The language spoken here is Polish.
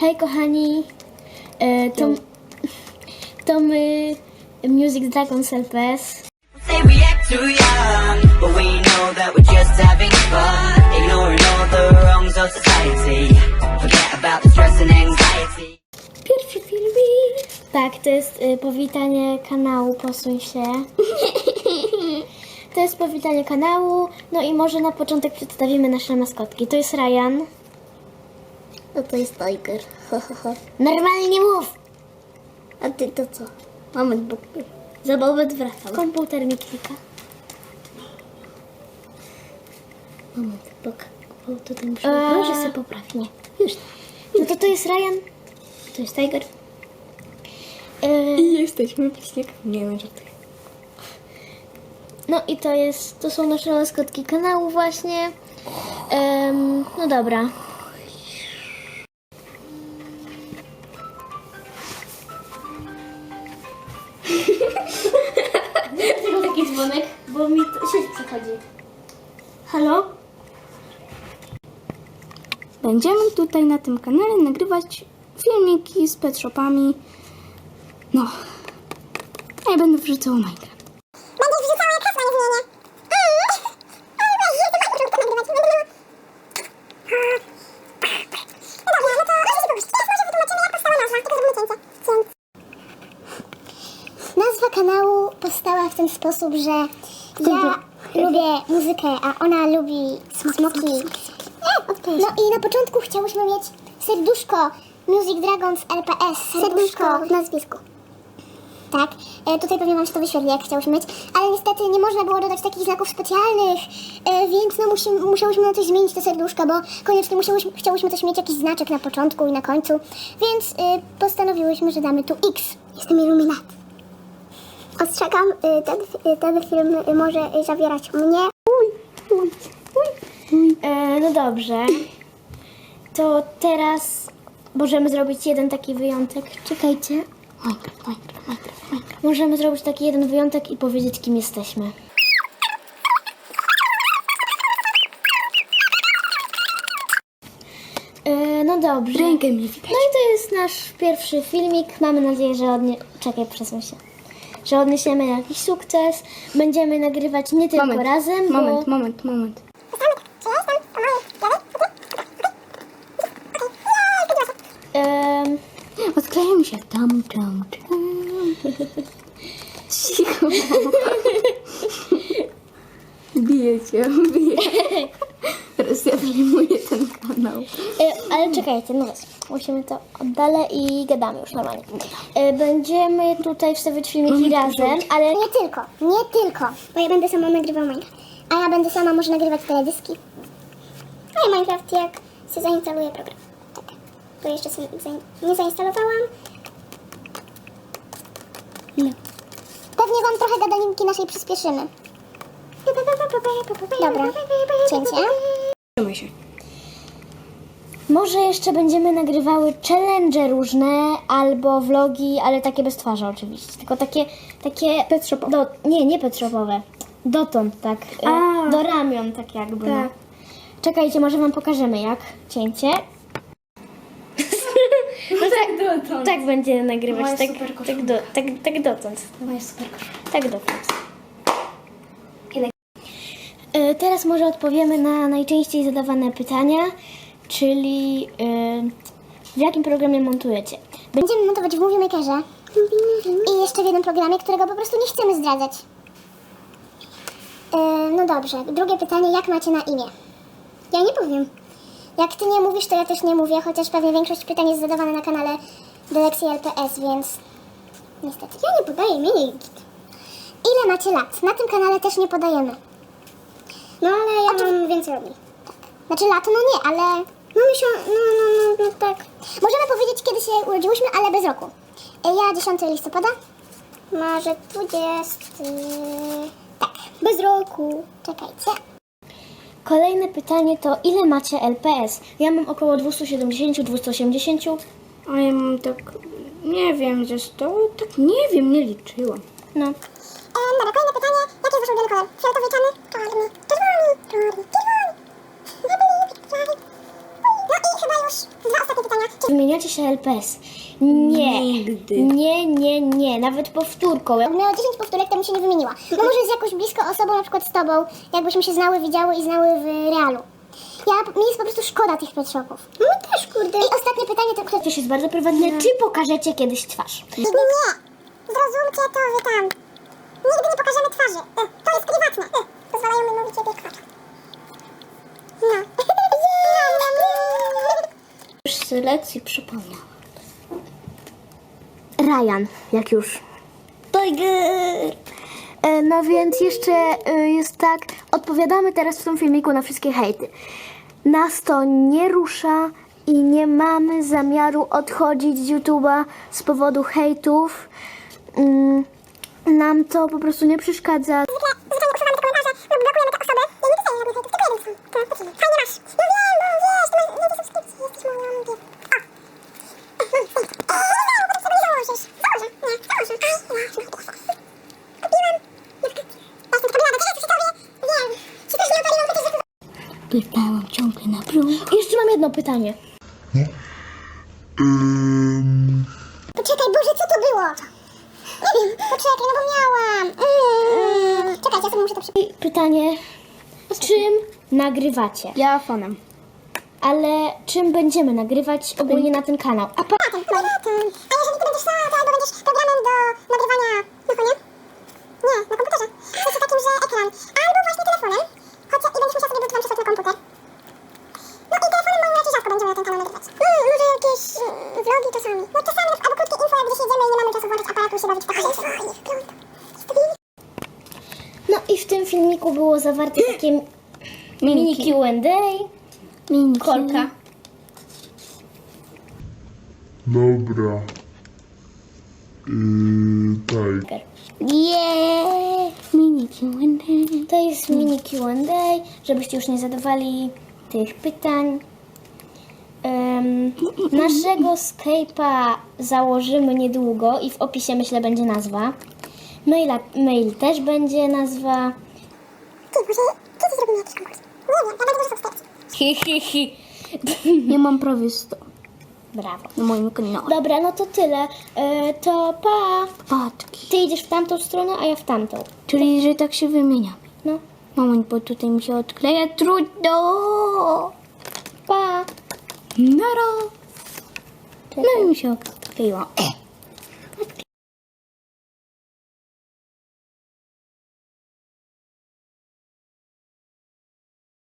Hej kochani, e, to, to my Music Dragons LPS. Say we act too young, but we know that we're just having fun. Ignoring all the wrongs of society. Forget about the stress and anxiety. Pierwszy filmik. Tak, to jest y, powitanie kanału, posuń się. To jest powitanie kanału, no i może na początek przedstawimy nasze maskotki. To jest Ryan. No to jest Tiger. Normalnie mów! A ty to co? Moment, bo zabawę wracam. Komputer mi klika. Moment, bo, bo tutaj muszę... Eee. Może sobie poprawić. Nie, już. No to to jest Ryan. To jest Tiger. Y, I jesteśmy bliźniakami. Nie wiem, żartuję. No i to jest, to są nasze maskotki kanału właśnie. No dobra. Będziemy tutaj na tym kanale nagrywać filmiki z pet shopami. No. A ja będę wrzucała Minecraft. Będziesz wrzucała jak powstała nazwa, kanału powstała w ten sposób, że ja lubię muzykę, a ona lubi smoki. No i na początku chciałyśmy mieć serduszko Music Dragons LPS. Serduszko w nazwisku. Tak, e, tutaj pewnie wam się to wyświetli, jak chciałyśmy mieć, ale niestety nie można było dodać takich znaków specjalnych, e, więc no musi, musiałyśmy na coś zmienić te serduszka, bo koniecznie musiałyśmy, chciałyśmy też mieć jakiś znaczek na początku i na końcu, więc e, postanowiłyśmy, że damy tu X. Jestem Illuminat. Ostrzegam, y, ten, y, ten film może zawierać mnie. E, no dobrze. To teraz możemy zrobić jeden taki wyjątek. Czekajcie. Minecraft, Minecraft, Minecraft, Minecraft. Możemy zrobić taki jeden wyjątek i powiedzieć, kim jesteśmy. E, no dobrze. Rękę mi widać. No i to jest nasz pierwszy filmik. Mamy nadzieję, że odnie... Czekaj, przesuń się. Że odniesiemy jakiś sukces. Będziemy nagrywać nie tylko Moment, razem, moment, bo... moment, moment. Em, Się tam, tam, tam. Cicho. Biję cię, biję. Teraz ja przejmuję ten kanał. E, ale czekajcie, no właśnie. Musimy to oddalę i gadamy już normalnie. E, będziemy tutaj wstawiać filmiki razem, ale Nie tylko, nie tylko, bo ja będę sama nagrywał Minecraft. A ja będę sama może nagrywać teledyski. No i Minecraft jak się zainstaluje program. Tak, bo jeszcze sobie zain- nie zainstalowałam. Pewnie wam trochę gadaninki naszej przyspieszymy. Dobra, cięcie. Trzymaj się. może jeszcze będziemy nagrywały challenge różne albo vlogi, ale takie bez twarzy oczywiście. Tylko takie, takie pet do, nie, nie pet shopowe. Dotąd, tak. A. do ramion, tak jakby. Tak. Czekajcie, może wam pokażemy jak. Cięcie. Dotąd. Tak będzie nagrywać. Moja Tak, super tak, do, tak, tak dotąd. Moja super koszula. Tak dotąd. E, Teraz może odpowiemy na najczęściej zadawane pytania, czyli e, w jakim programie montujecie? Będziemy montować w Movie Makerze i jeszcze w jednym programie, którego po prostu nie chcemy zdradzać. E, no dobrze, drugie pytanie, jak macie na imię? Ja nie powiem. Jak ty nie mówisz, to ja też nie mówię, chociaż pewnie większość pytań jest zadawana na kanale Delexi LPS, więc niestety ja nie podaję imienia git. Ile macie lat? Na tym kanale też nie podajemy. No ale ja mam więcej od nich. Tak. Znaczy lat, no nie, ale... No się, no, no, no, no tak. Możemy powiedzieć, kiedy się urodziłyśmy, ale bez roku. E, Ja 10 listopada. Marzec 20... Tak, bez roku. Czekajcie. Kolejne pytanie to ile macie LPS? Ja mam około 270-280. A ja mam tak, nie wiem, że to, tak nie wiem, nie liczyłam. No. E, dobra, kolejne pytanie. Jaki jest wasz ulubiony kolor? Fioletowy, czarny? Czarny. Czerwony. Czarny. Czerwony. I believe, czarny. No i chyba już dwa ostatnie pytania. Czy Wymieniacie się LPS? Nie. Nigdy. Nie, nie, nie. Nawet powtórką. miała 10 powtórek, to bym się nie wymieniła. No może z jakąś bliską osobą, na przykład z tobą, jakbyśmy się znały, widziały i znały w realu. Ja, mi jest po prostu szkoda tych pet shopów. No też, kurde. I ostatnie pytanie, to kto... To jest bardzo prywatne. Czy pokażecie kiedyś twarz? Nie! Zrozumcie to, wy tam. Nigdy nie pokażemy twarzy. E, To jest prywatne. E, Pozwalają mi mówić o tych. No. Już z lekcji przypomniałam. Ryan, jak już. Tiger! E, No więc jeszcze e, jest tak, odpowiadamy teraz w tym filmiku na wszystkie hejty. Nas to nie rusza i nie mamy zamiaru odchodzić z YouTube'a z powodu hejtów. Mm, Nam to po prostu nie przeszkadza. Masz. No no, za Pytałam ciągle na brzuch. Jeszcze mam jedno pytanie. Poczekaj, Boże, co to było? Nie wiem, poczekaj, no bo miałam. Mm. Czekajcie, ja sobie muszę to przypomnieć. Pytanie, czym nagrywacie? Ja fonem. Ale czym będziemy nagrywać ogólnie na ten kanał? A pa- Piratem, piratem. A jeżeli ty będziesz sama, to albo będziesz programem do nagrywania na fonie? Nie, na komputerze. W sensie takim, że ekran. Albo właśnie telefonem. Chociaż i będziesz musiał sobie włączyć na komputer. No i telefonem moim raczej rzadko będziemy na ten kanał nagrywać. Mm, może jakieś mm, vlogi czasami. No czasami, albo krótkie info, jak gdzieś jedziemy i nie mamy czasu włączyć aparatu i się bawić w takie rzeczy. fajnie wygląda. No i w tym filmiku było zawarte takie mini Q&A. Mini Kolka. Dobra. Yy, tak. Yeah! Mini Q&A. To jest mini Q&A, żebyście już nie zadawali tych pytań. Em, naszego Skype'a założymy niedługo i w opisie myślę będzie nazwa. Maila, mail też będzie nazwa. Ty, może kiedy zrobimy jakiś konkurs? Nie wiem, ja będę dużo subskrypcji. Hi, hi, hi. Ja mam prawie 100 Brawo. na moim kanale. Dobra, no to tyle. E, to pa. Paczki. Ty idziesz w tamtą stronę, a ja w tamtą. Czyli, że tak się wymieniamy. No, Moment, bo tutaj mi się odkleja. Trudno. pa. Nara. No i mi się odkleiła.